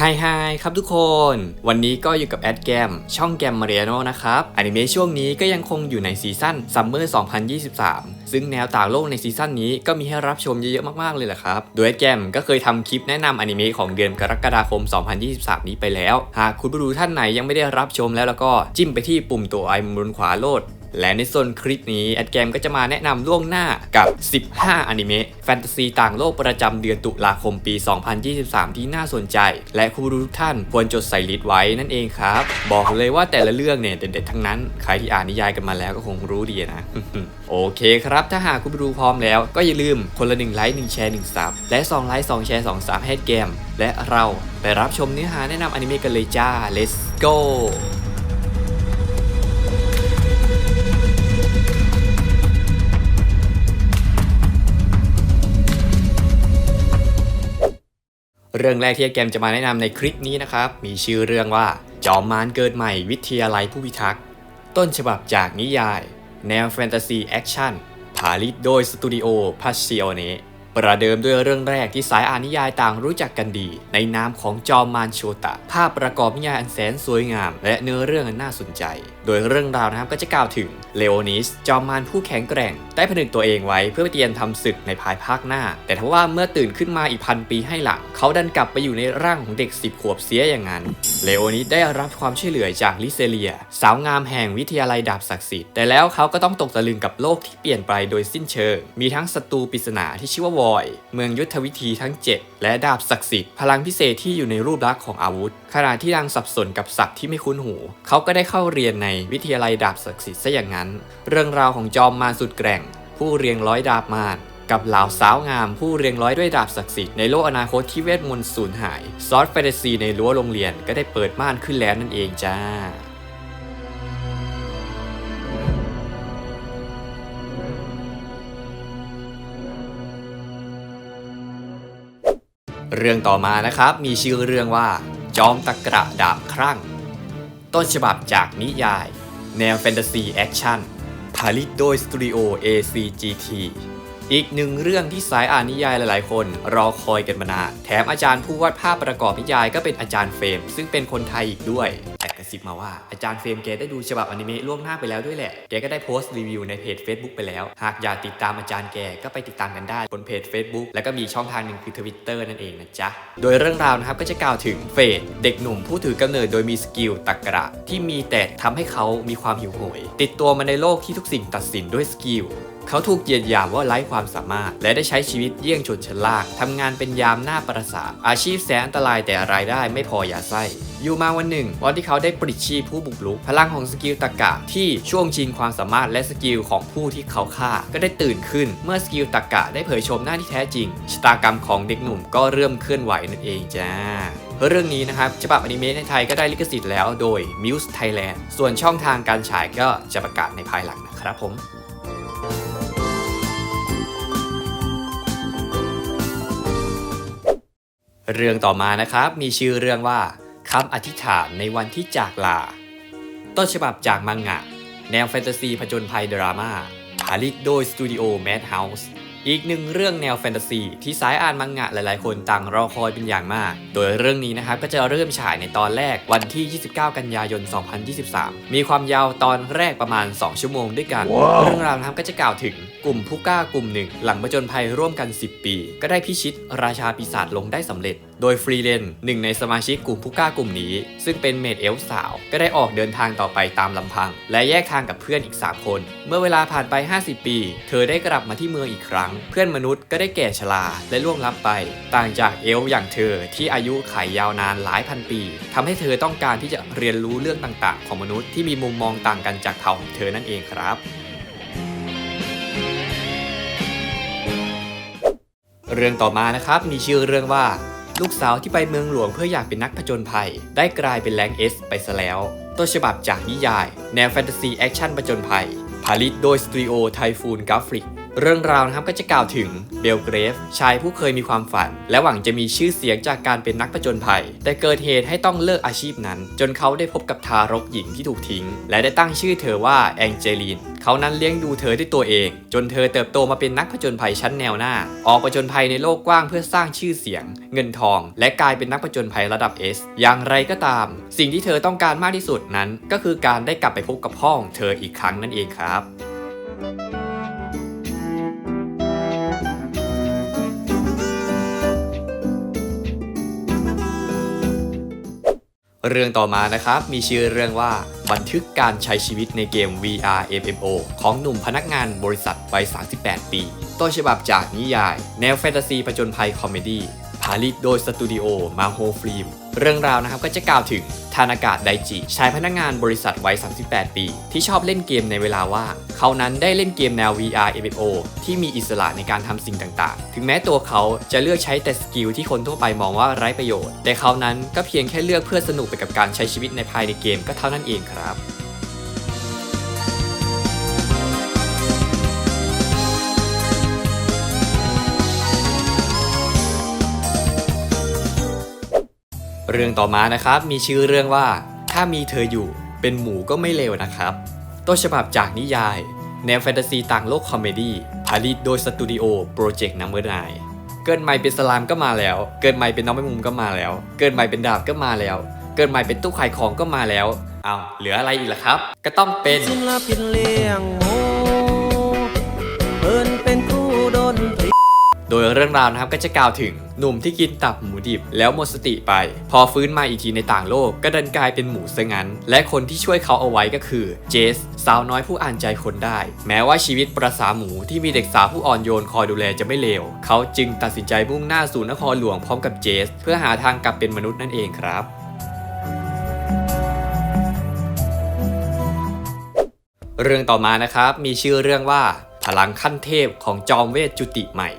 ไฮไฮครับทุกคน วันนี้ก็อยู่กับแอดแกมช่องแกมมาเรียโนนะครับอนิเมะช่วงนี้ก็ยังคงอยู่ในซีซั่นซัมเมอร์2023 ซึ่งแนวต่างโลกในซีซั่นนี้ก็มีให้รับชมเยอะๆมากๆเลยแหละครับ โดยแอดแกมก็เคยทำคลิปแนะนำอนิเมะของเดือนกรกฎาคม 2023 นี้ไปแล้ว หากคุณผู้ดูท่านไหนยังไม่ได้รับชมแล้วแล้วก็จิ้มไปที่ปุ่มตัวไอมุมบนขวาโลด และในส่วนคลิปนี้แอดแกมก็จะมาแนะนำล่วงหน้ากับ 15 อนิเมะแฟนตาซีต่างโลกประจำเดือนตุลาคมปี 2023 ที่น่าสนใจ และคุณผู้ทุกท่านควรจดใส่ลิสต์ไว้นั่นเองครับ บอกเลยว่าแต่ละเรื่องเนี่ยเด็ดๆทั้งนั้น ใครที่อ่านนิยายกันมาแล้วก็คงรู้ดีนะ โอเคครับ ถ้าหากคุณผู้ดูพร้อมแล้ว ก็อย่าลืมคนละ1ไลค์1แชร์1ซับและ2ไลค์2แชร์2ซับให้แกม และเราไปรับชมเนื้อหาแนะนำอนิเมะกันเลยจ้า let's go เรื่องแรกที่แกมจะมาแนะนำในคลิปนี้นะครับ มีชื่อเรื่องว่า จอมมารเกิดใหม่วิทยาลัยผู้พิทักษ์ ต้นฉบับจากนิยาย แนวแฟนตาซีแอคชั่นผาลิตโดยสตูดิโอพัชเซียเนประเดิมด้วยเรื่องแรกที่สายอ่านนิยายต่างรู้จักกันดี ในนามของจอมมารโชตะ ภาพประกอบนิยายอันแสนสวยงาม และเนื้อเรื่องอันน่าสนใจ โดยเรื่องราวนะครับก็จะกล่าวถึง เลโอนิสจอมมารผู้แข็งแกร่ง ได้ผนึกตัวเองไว้เพื่อไปเตรียมทำศึกในภายภาคหน้า แต่ทว่าเมื่อตื่นขึ้นมาอีกพันปีให้หลัง เขาดันกลับไปอยู่ในร่างของเด็กสิบขวบเสียอย่างนั้น เลโอนิสได้รับความช่วยเหลือจากลิเซเลีย สาวงามแห่งวิทยาลัยดาบศักดิ์สิทธิ์แต่แล้วเขาก็ต้องตกตะลึงกับโลกที่เปลี่ยนไปโดยสิ้นเชิง มีทั้งศัตรูปริศนาที่ชื่อว่าวอย เมืองยุทธวิธีทั้ง 7 และดาบศักดิ์สิทธิ์พลังพิเศษที่อยู่ในรูปลักษณ์ของอาวุธ ขณะที่ยังสับสนกับศัพท์ที่ไม่คุ้นหู เขาก็ได้เข้าเรียนในวิทยาลัยดาบศักดิ์สิทธิ์ซะอย่างนั้นเรื่องราวของจอมมารสุดแกร่ง ผู้เรียงร้อยดาบมารกับเหล่าสาวงามผู้เรียงร้อยด้วยดาบศักดิ์สิทธิ์ในโลกอนาคตที่เวทมนต์สูญหาย ซอสแฟนตาซีในรั้วโรงเรียนก็ได้เปิดม่านขึ้นแล้วนั่นเองจ้าเรื่องต่อมานะครับมีชื่อเรื่องว่า จอมตะกระดาบครั่ง ต้นฉบับจากนิยาย แนวแฟนตาซีแอคชั่นผลิตโดยสตูดิโอ ACGT อีกหนึ่งเรื่องที่สายอ่านนิยายหลายๆ คน รอคอยกันมานานแถมอาจารย์ผู้วาดภาพประกอบนิยายก็เป็นอาจารย์เฟรมซึ่งเป็นคนไทยอีกด้วย กระซิบมาว่าอาจารย์เฟรมแกได้ดูฉบับอนิเมะล่วงหน้าไปแล้วด้วยแหละ แกก็ได้โพสต์รีวิวในเพจ Facebook ไปแล้ว หากอยากติดตามอาจารย์แกก็ไปติดตามกันได้บนเพจ Facebook แล้วก็มีช่องทางหนึ่งคือ Twitter นั่นเองนะจ๊ะ โดยเรื่องราวนะครับก็จะกล่าวถึงเฟดเด็กหนุ่มผู้ถือกำเนิดโดยมีสกิลตักกระที่มีแต่ทำให้เขามีความหิวโหย ติดตัวมาในโลกที่ทุกสิ่งตัดสินด้วยสกิล เขาถูกเหยียดหยามว่าไร้ความสามารถ และได้ใช้ชีวิตเยี่ยงชนชั้นล่างทำงานเป็นยามหน้าประสาอาชีพแสนอันตรายแต่รายได้ไม่พออย่าไส้อยู่มาวันหนึ่งวันที่เขาได้ปลิดชีพผู้บุกรุกพลังของสกิลตะกะที่ช่วงชิงความสามารถและสกิลของผู้ที่เขาฆ่า ก็ได้ตื่นขึ้น เมื่อสกิลตะกะได้เผยโฉมหน้าที่แท้จริงชะตากรรมของเด็กหนุ่มก็เริ่มเคลื่อนไหวนั่นเองจ้าเรื่องนี้นะครับฉบับอนิเมะในไทยก็ได้ลิขสิทธิ์แล้วโดย Muse Thailand ส่วนช่องทางการฉายก็จะประกาศในภายหลังนะครับผม เรื่องต่อมานะครับมีชื่อเรื่องว่าคำอธิษฐานในวันที่จากลา ต้นฉบับจากมังงะ แนวแฟนตาซีผจญภัยดราม่าผลิตโดยสตูดิโอแมดเฮาส์ อีกหนึ่งเรื่องแนวแฟนตาซีที่สายอ่านมังงะหลายๆ คนต่างรอคอยเป็นอย่างมาก โดยเรื่องนี้นะครับก็จะเริ่มฉายในตอนแรกวันที่ 29 กันยายน 2023 มีความยาวตอนแรกประมาณ 2 ชั่วโมงด้วยกันเรื่องราวนะครับก็จะกล่าวถึงกลุ่มผู้กล้ากลุ่มหนึ่ง หลังผจญภัยร่วมกัน 10 ปี ก็ได้พิชิตราชาปีศาจลงได้สำเร็จ โดยฟรีเลนหนึ่งในสมาชิกกลุ่มผู้กล้ากลุ่มนี้ ซึ่งเป็นเมดเอลสาว ก็ได้ออกเดินทางต่อไปตามลำพัง และแยกทางกับเพื่อนอีก 3 คน เมื่อเวลาผ่านไป 50 ปี เธอได้กลับมาที่เมืองอีกครั้ง เพื่อนมนุษย์ก็ได้แก่ชราและล่วงลับไป ต่างจากเอลอย่างเธอที่อายุขัยยาวนานหลายพันปีทำให้เธอต้องการที่จะเรียนรู้เรื่องต่างๆ ของมนุษย์ที่มีมุมมองต่างกันจากเผ่าของเธอนั่นเองครับเรื่องต่อมานะครับมีชื่อเรื่องว่า ลูกสาวที่ไปเมืองหลวงเพื่ออยากเป็นนักผจญภัย ได้กลายเป็นแรงเอสไปซะแล้ว ต้นฉบับจากนิยาย แนวแฟนตาซีแอคชั่นผจญภัยผลิตโดยสตูดิโอไทฟูนกราฟิก เรื่องราวนะครับก็จะกล่าวถึงเบลเกรฟชายผู้เคยมีความฝัน และหวังจะมีชื่อเสียงจากการเป็นนักผจญภัย แต่เกิดเหตุให้ต้องเลิกอาชีพนั้น จนเขาได้พบกับทารกหญิงที่ถูกทิ้ง และได้ตั้งชื่อเธอว่าแองเจลีนเขานั้นเลี้ยงดูเธอด้วยตัวเอง จนเธอเติบโตมาเป็นนักผจญภัยชั้นแนวหน้า ออกผจญภัยในโลกกว้างเพื่อสร้างชื่อเสียง เงินทอง และกลายเป็นนักผจญภัยระดับ S อย่างไรก็ตาม สิ่งที่เธอต้องการมากที่สุดนั้น ก็คือการได้กลับไปพบกับพ่อของเธออีกครั้งนั่นเองครับ เรื่องต่อมานะครับ มีชื่อเรื่องว่าบันทึกการใช้ชีวิตในเกม VR MMO ของหนุ่มพนักงานบริษัทวัย 38 ปี ต้นฉบับจากนิยาย แนวแฟนตาซีผจญภัยคอมเมดี้ผลิตโดยสตูดิโอมาโฮฟิล์ม เรื่องราวนะครับก็จะกล่าวถึงทานากาศไดจิชายพนักงานบริษัทวัย 38 ปี ที่ชอบเล่นเกมในเวลาว่างเขานั้นได้เล่นเกมแนว VR MMO ที่มีอิสระในการทำสิ่งต่างๆ ถึงแม้ตัวเขาจะเลือกใช้แต่สกิลที่คนทั่วไปมองว่าไร้ประโยชน์ แต่เขานั้นก็เพียงแค่เลือกเพื่อสนุกไปกับการใช้ชีวิตในภายในเกมก็เท่านั้นเองครับ เรื่องต่อมานะครับ มีชื่อเรื่องว่า ถ้ามีเธออยู่เป็นหมูก็ไม่เลวนะครับ ต้นฉบับจากนิยาย แนวแฟนตาซีต่างโลกคอมเมดี้ผลิตโดยสตูดิโอโปรเจกต์นัมเบอร์ไนเกิดใหม่เป็นสลามก็มาแล้ว เกิดใหม่เป็นน้องแมงมุมก็มาแล้ว เกิดใหม่เป็นดาบก็มาแล้ว เกิดใหม่เป็นตู้ขายของก็มาแล้วเอาเหลืออะไรอีกล่ะครับ ก็ต้องเป็นศิลปินเลี้ยง โดยเรื่องราวนะครับก็จะกล่าวถึงหนุ่มที่กินตับหมูดิบแล้วหมดสติไป พอฟื้นมาอีกทีในต่างโลกก็ดันกลายเป็นหมูซะงั้น และคนที่ช่วยเขาเอาไว้ก็คือเจส สาวน้อยผู้อ่านใจคนได้ แม้ว่าชีวิตประสาหมูที่มีเด็กสาวผู้อ่อนโยนคอยดูแลจะไม่เลว เขาจึงตัดสินใจมุ่งหน้าสู่นครหลวงพร้อมกับเจส เพื่อหาทางกลับเป็นมนุษย์นั่นเองครับเรื่องต่อมานะครับมีชื่อเรื่องว่าพลังขั้นเทพของจอมเวทจุติใหม่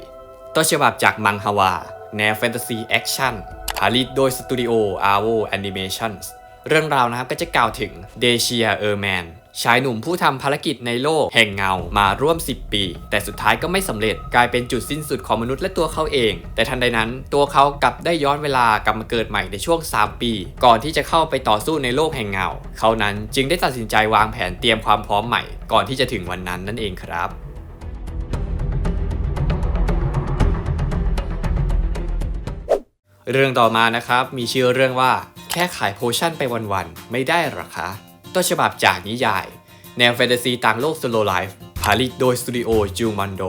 ต้นฉบับจากมังฮวา แนวแฟนตาซีแอคชั่นผลิตโดยสตูดิโอ Arvo Animations เรื่องราวนะครับก็จะกล่าวถึงเดเชียเออร์แมนชายหนุ่มผู้ทำภารกิจในโลกแห่งเงามาร่วม 10 ปี แต่สุดท้ายก็ไม่สำเร็จกลายเป็นจุดสิ้นสุดของมนุษย์และตัวเขาเอง แต่ทันใดนั้นตัวเขากลับได้ย้อนเวลากลับมาเกิดใหม่ในช่วง 3 ปี ก่อนที่จะเข้าไปต่อสู้ในโลกแห่งเงา เขานั้นจึงได้ตัดสินใจวางแผนเตรียมความพร้อมใหม่ ก่อนที่จะถึงวันนั้นนั่นเองครับ เรื่องต่อมานะครับ มีชื่อเรื่องว่า แค่ขายโพชั่นไปวันๆ ไม่ได้หรอคะต้นฉบับจากนิยาย แนวแฟนตาซีต่างโลกสโลไลฟ์ผลิตโดยสตูดิโอจูมันโด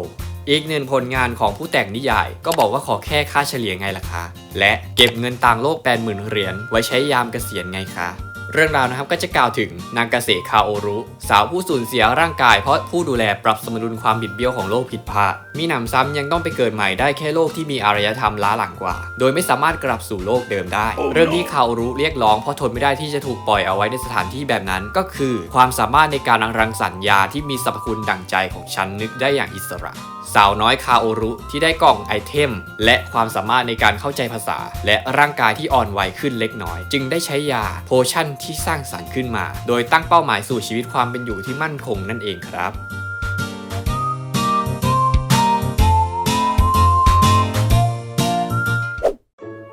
อีกหนึ่งผลงานของผู้แต่งนิยาย ก็บอกว่าขอแค่ค่าเฉลี่ยไงล่ะคะ และเก็บเงินต่างโลก 80,000 เหรียญไว้ใช้ยามเกษียณไงคะ เรื่องราวนะครับก็จะกล่าวถึงนางเกษตรคาโอรุ สาวผู้สูญเสียร่างกายเพราะผู้ดูแลปรับสมดุลความบิดเบี้ยวของโลกผิดพลาดมีหนำซ้ำยังต้องไปเกิดใหม่ได้แค่โลกที่มีอารยธรรมล้าหลังกว่า โดยไม่สามารถกลับสู่โลกเดิมได้ เรื่องที่คาโอรุเรียกร้องเพราะทนไม่ได้ที่จะถูกปล่อยเอาไว้ในสถานที่แบบนั้น ก็คือ ความสามารถในการรังสรรค์ยาที่มีสรรพคุณดั่งใจของฉันนึกได้อย่างอิสระ สาวน้อยคาโอรุที่ได้กล่องไอเทม และความสามารถในการเข้าใจภาษา และร่างกายที่อ่อนไหวขึ้นเล็กน้อย จึงได้ใช้ยาโพชั่นที่สร้างสรรค์ขึ้นมา โดยตั้งเป้าหมายสู่ชีวิตความเป็นอยู่ที่มั่นคงนั่นเองครับ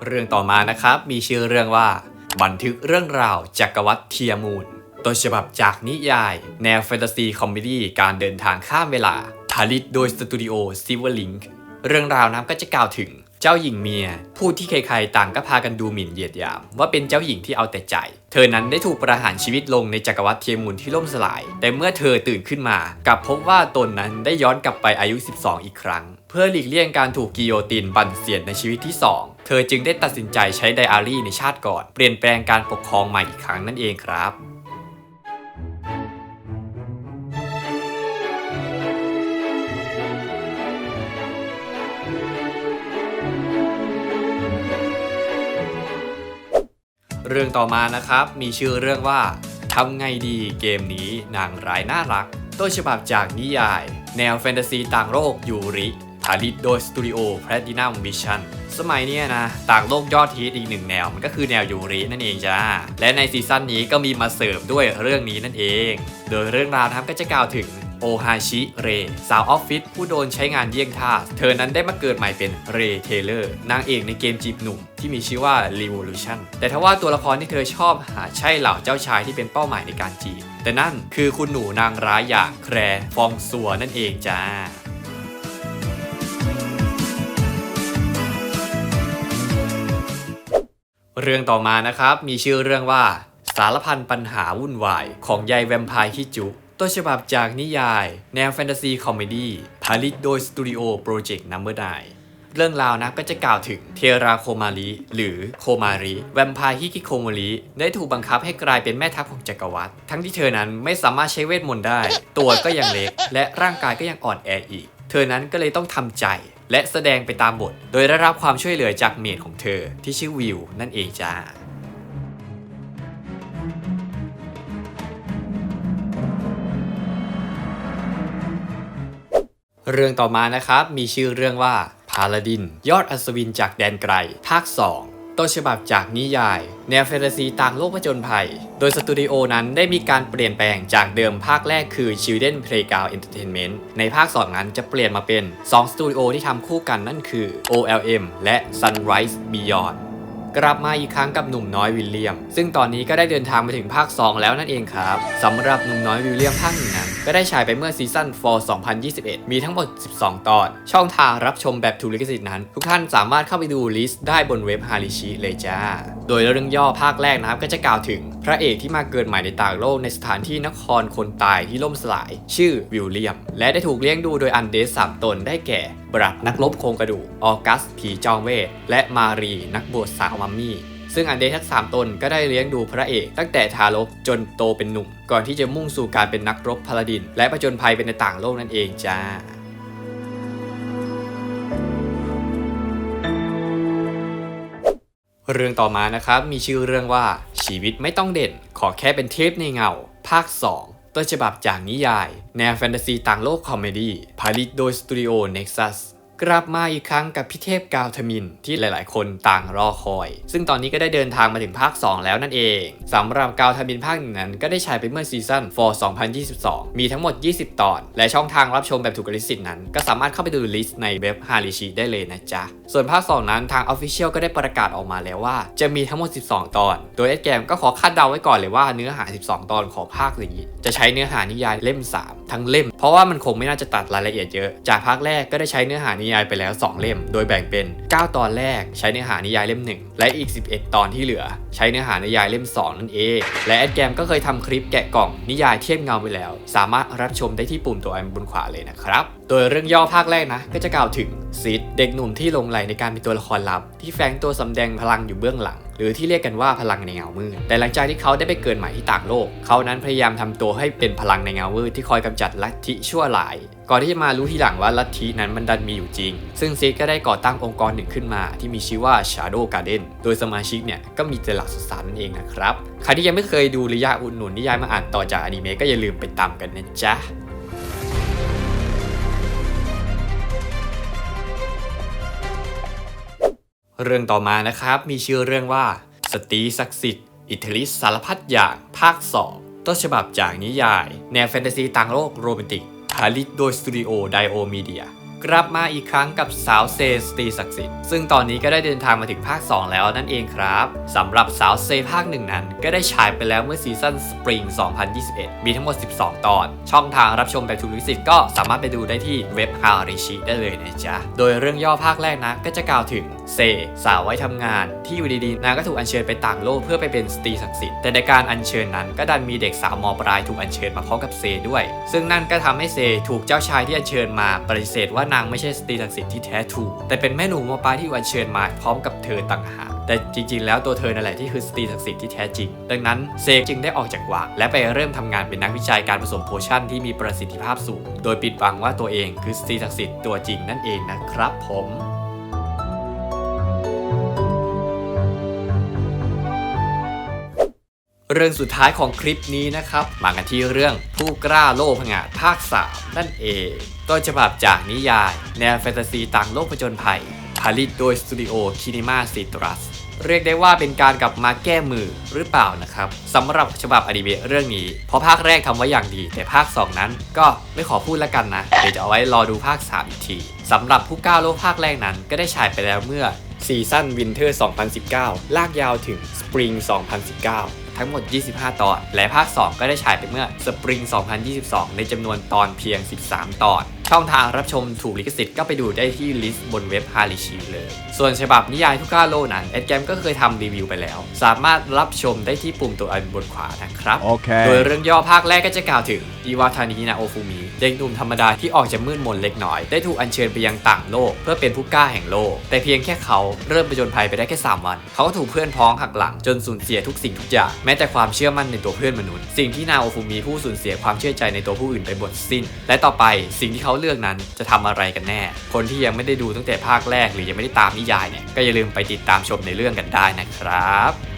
เรื่องต่อมานะครับ มีชื่อเรื่องว่า บันทึกเรื่องราวจักรวรรดิเทียมูนต้นฉบับจากนิยาย แนวแฟนตาซีคอมเมดี้การเดินทางข้ามเวลา ผลิตโดยสตูดิโอซิเวอร์ลิงเรื่องราวนั้นก็จะกล่าวถึงเจ้าหญิงเมีย ผู้ที่ใครๆต่างก็พากันดูหมิ่นเหยียดหยาม ว่าเป็นเจ้าหญิงที่เอาแต่ใจ เธอนั้นได้ถูกประหารชีวิตลงในจักรวรรดิเทียมูนที่ล่มสลาย แต่เมื่อเธอตื่นขึ้นมากลับพบว่าตนนั้นได้ย้อนกลับไปอายุ 12 อีกครั้ง เพื่อหลีกเลี่ยงการถูกกิโยตินบั่นเสียดในชีวิตที่ 2 เธอจึงได้ตัดสินใจใช้ไดอารี่ในชาติก่อน เปลี่ยนแปลงการปกครองใหม่อีกครั้งนั่นเองครับ เรื่องต่อมานะครับ มีชื่อเรื่องว่าทำไงดีเกมนี้นางร้ายน่ารัก ต้นฉบับจากนิยาย แนวแฟนตาซีต่างโลกยูริผลิตโดยสตูดิโอแพลตินัมวิชั่นสมัยเนี้ยนะ ต่างโลกยอดฮิตอีกหนึ่งแนว มันก็คือแนวยูรินั่นเองจ้า และในซีซั่นนี้ก็มีมาเสิร์ฟด้วยเรื่องนี้นั่นเอง โดยเรื่องราวนะครับก็จะกล่าวถึง โอฮาชิ เร สาวออฟฟิศผู้โดนใช้งานเยี่ยงทาส เธอนั้นได้มาเกิดใหม่เป็นเรเทเลอร์ นางเอกในเกมจีบหนุ่มที่มีชื่อว่า Revolution แต่ทว่าตัวละครที่เธอชอบหาใช่เหล่าเจ้าชายที่เป็นเป้าหมายในการจีบ แต่นั่นคือคุณหนูนางร้ายอย่างแครฟองซัวนั่นเองจ้าเรื่องต่อมานะครับ มีชื่อเรื่องว่าสารพันปัญหาวุ่นวายของยายแวมไพร์คิจุ ต้นฉบับจากนิยาย แนวแฟนตาซีคอมเมดี้ผลิตโดยสตูดิโอโปรเจกต์นัมเบอร์ไเรื่องราวนะก็จะกล่าวถึงเทราโคมาริหรือโคมาริแวมไพร์ฮิกิโคโมริได้ถูกบังคับให้กลายเป็นแม่ทัพของจักรวรรดิทั้งที่เธอนั้นไม่สามารถใช้เวทมนต์ได้ ตัวก็ยังเล็ก และร่างกายก็ยังอ่อนแออีก เธอนั้นก็เลยต้องทำใจ และแสดงไปตามบท โดยได้รับความช่วยเหลือจากเมดของเธอที่ชื่อวิวนั่นเองจ้า เรื่องต่อมานะครับ มีชื่อเรื่องว่าพาลาดิน ยอดอัศวินจากแดนไกล ภาค 2 ต้นฉบับจากนิยาย แนวแฟนตาซีต่างโลกผจญภัย โดยสตูดิโอนั้นได้มีการเปลี่ยนแปลงจากเดิมภาคแรกคือ Children Playground Entertainment ในภาค 2 นั้นจะเปลี่ยนมาเป็น 2 สตูดิโอที่ทำคู่กันนั่นคือ OLM และ Sunrise Beyond กลับมาอีกครั้งกับหนุ่มน้อยวิลเลียม ซึ่งตอนนี้ก็ได้เดินทางมาถึงภาค 2 แล้วนั่นเองครับสำหรับหนุ่มน้อยวิลเลียมภาคหนึ่งนั้นก็ได้ฉายไปเมื่อซีซั่น for 2021 มีทั้งหมด 12 ตอน ช่องทางรับชมแบบถูกลิขสิทธิ์นั้น ทุกท่านสามารถเข้าไปดูลิสต์ได้บนเว็บฮาริชิเลยจ้า โดยเรื่องย่อภาคแรกนะครับก็จะกล่าวถึง พระเอกที่มาเกิดใหม่ในต่างโลกในสถานที่นครคนตายที่ล่มสลาย ชื่อวิลเลียม และได้ถูกเลี้ยงดูโดยอันเดสสามตนได้แก่ บรัดนักรบโครงกระดูกออกัสผีจอมเวทและมารีนักบวชสาวมมมี่ซึ่งอันเดย์ทั้ง 3 ตนก็ได้เลี้ยงดูพระเอกตั้งแต่ทารกจนโตเป็นหนุ่ม ก่อนที่จะมุ่งสู่การเป็นนักรบพลาดิน และผจญภัยเป็นในต่างโลกนั่นเองจ้าเรื่องต่อมานะครับมีชื่อเรื่องว่าชีวิตไม่ต้องเด่น ขอแค่เป็นเทพในเงา ภาค 2 ต้นฉบับจากนิยาย แนวแฟนตาซีต่างโลกคอมเมดี้ผลิตโดยสตูดิโอ Nexus กลับมาอีกครั้งกับพี่เทพกาวทมินที่หลาย ๆ คนต่างรอคอย ซึ่งตอนนี้ก็ได้เดินทางมาถึงภาค 2 แล้วนั่นเองสำหรับกาวทมินภาคหนึ่งนั้น ก็ได้ฉายไปเมื่อซีซั่น for 2022 มีทั้งหมด 20 ตอน และช่องทางรับชมแบบถูกลิขสิทธิ์นั้น ก็สามารถเข้าไปดูลิสต์ในเว็บฮาริชิได้เลยนะจ๊ะ ส่วนภาค 2 นั้นทาง Official ก็ได้ประกาศออกมาแล้วว่า จะมีทั้งหมด 12 ตอน โดยเอ็ดแกมก็ขอคาดเดาไว้ก่อนเลยว่าเนื้อหา 12 ตอนของภาคนี้จะใช้เนื้อหานิยายเล่ม 3 ทั้งเล่ม เพราะว่ามันคงไม่น่าจะตัดรายละเอียดเยอะ จากภาคแรกก็ได้ใช้เนื้อหานิยายไปแล้ว 2 เล่ม โดยแบ่งเป็น 9 ตอนแรกใช้เนื้อหานิยายเล่ม 1 และอีก 11 ตอนที่เหลือ ใช้เนื้อหานิยายเล่ม 2 นั่นเอง และแอดแกมก็เคยทำคลิปแกะกล่องนิยายเทียบเงาไปแล้ว สามารถรับชมได้ที่ปุ่มตัวไอบนขวาเลยนะครับ โดยเรื่องย่อภาคแรกนะก็จะกล่าวถึงซิดเด็กหนุ่มที่ลงไหลในการเป็นตัวละครลับ ที่แฝงตัวสำแดงพลังอยู่เบื้องหลังหรือที่เรียกกันว่าพลังในเงามืด แต่หลังจากที่เขาได้ไปเกิดใหม่ที่ต่างโลก เขานั้นพยายามทำตัวให้เป็นพลังในเงามืดที่คอยกำจัดลัทธิชั่วร้าย ก่อนที่จะมารู้ทีหลังว่าลัทธินั้นมันดันมีอยู่จริง ซึ่งซิดก็ได้ก่อตั้งองค์กรหนึ่งขึ้นมาที่มีชื่อว่า Shadow Garden โดยสมาชิกเนี่ยก็มีแต่หลักศึกษานนั่นเองนะครับ ใครที่ยังไม่เคยดูหรืออยากอุดหนุนนิยายมาอ่านต่อจากอนิเมะก็อย่าลืมไปตามกันนะจ๊ะเรื่องต่อมานะครับมีชื่อเรื่องว่าสตรีศักดิ์สิทธิ์อิทธิฤทธิสารพัดอย่างภาค 2 ต้นฉบับจากนิยาย แนวแฟนตาซีต่างโลกโรแมนติก ผลิตโดยสตูดิโอไดโอมีเดีย กลับมาอีกครั้งกับสาวเซสตีศักดิ์สิทธิ์ ซึ่งตอนนี้ก็ได้เดินทางมาถึงภาค 2 แล้วนั่นเองครับสำหรับสาวเซภาคหนึ่งนั้น ก็ได้ฉายไปแล้วเมื่อซีซั่นสปริง 2021 มีทั้งหมด 12 ตอน ช่องทางรับชมแบบถูกลิสิทธิ์ก็สามารถไปดูได้ที่เว็บฮาริชิได้เลยนะจ๊ะ โดยเรื่องย่อภาคแรกนะ ก็จะกล่าวถึงเซสาวไว้ทำงาน ที่อยู่ดีๆนางก็ถูกอัญเชิญไปต่างโลกเพื่อไปเป็นสตรีศักดิ์สิทธิ์แต่ในการอัญเชิญนั้นก็ดันมีเด็กสาวมปลายถูกอัญเชิญมาพร้อมกับเซด้วย ซึ่งนั่นก็ทำให้เซถูกเจ้าชายที่อัญเชิญมาปฏิเสธว่านางไม่ใช่สตรีศักดิ์สิทธิ์ที่แท้ถูก แต่เป็นแม่หนูมปลายที่ถูกอัญเชิญมาพร้อมกับเธอต่างหากแต่จริงๆ แล้วตัวเธอนั่นแหละที่คือสตรีศักดิ์สิทธิ์ที่แท้จริง ดังนั้นเซกจึงได้ออกจากวังและไปเริ่มทำงานเป็นนักวิจัยการผสมโพชั่นที่มีประสิทธิภาพสูง โดยปิดบังว่าตัวเองคือสตรีศักดิ์สิทธิ์ตัวจริงนั่นเองนะครับผมเรื่องสุดท้ายของคลิปนี้นะครับ มากันที่เรื่องผู้กล้าโลภงาดภาค 3 นั่นเอง ต้นฉบับจากนิยาย แนวแฟนตาซีต่างโลกผจญภัยผลิตโดยสตูดิโอคินิมาซิตรัสเรียกได้ว่าเป็นการกลับมาแก้มือหรือเปล่านะครับสำหรับฉบับอนิเมะเรื่องนี้ เพราะภาคแรกทำไว้อย่างดี แต่ภาค 2 นั้นก็ไม่ขอพูดแล้วกันนะ เดี๋ยวจะเอาไว้รอดูภาค 3 อีกทีสำหรับผู้ก้าวโลกภาคแรกนั้นก็ได้ฉายไปแล้วเมื่อซีซั่นวินเทอร์ 2019 ลากยาวถึงสปริง 2019 ทั้งหมด 25 ตอน และภาค 2 ก็ได้ฉายไปเมื่อสปริง 2022 ในจำนวนตอนเพียง 13 ตอน ช่องทางรับชมถูกลิขสิทธิ์ก็ไปดูได้ที่ลิสต์บนเว็บฮาริชีเลย ส่วนฉบับนิยายทุก้าโลนั้นแอดแกมก็เคยทำรีวิวไปแล้ว สามารถรับชมได้ที่ปุ่มตัวอันบนขวานะครับ Okay. โดยเรื่องย่อภาคแรกก็จะกล่าวถึงอิวาทานินาโอฟูมิเด็กหนุ่มธรรมดาที่ออกจะมืดมนเล็กน้อย ได้ถูกอัญเชิญไปยังต่างโลก เพื่อเป็นผู้กล้าแห่งโลก แต่เพียงแค่เขาเริ่มไปจนภัยไปได้แค่ 3 วัน เขาก็ถูกเพื่อนพ้องหักหลังจนสูญเสียทุกสิ่งทุกอย่างแม้แต่ความเชื่อมั่นในตัวเพื่อนมนุษย์ สิ่งที่นาโอฟูมิผู้สูญเสียความเชื่อใจในตัวผู้อื่นไปหมดสิ้น และต่อไปสิ่งที่เขาเลือกนั้นจะทำอะไรกันแน่ คนที่ยังไม่ได้ดูตั้งแต่ภาคแรก หรือยังไม่ได้ตามนิยายเนี่ยก็อย่าลืมไปติดตามชมในเรื่องกันได้นะครับ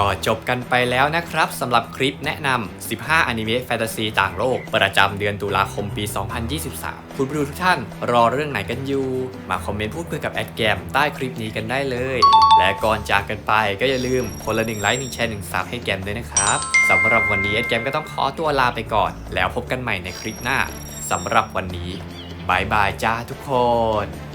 ก็จบกันไปแล้วนะครับสำหรับคลิปแนะนำ 15อนิเมะแฟนตาซีต่างโลก ประจำเดือนตุลาคมปี 2023 คุณผู้ดูทุกท่านรอเรื่องไหนกันอยู่ มาคอมเมนต์พูดคุยกับแอดแกมใต้คลิปนี้กันได้เลย และก่อนจากกันไปก็อย่าลืมคนละหนึ่งไลค์หนึ่งแชร์หนึ่งซับให้แกมด้วยนะครับสำหรับวันนี้แอดแกมก็ต้องขอตัวลาไปก่อน แล้วพบกันใหม่ในคลิปหน้าสำหรับวันนี้บายบายจ้าทุกคน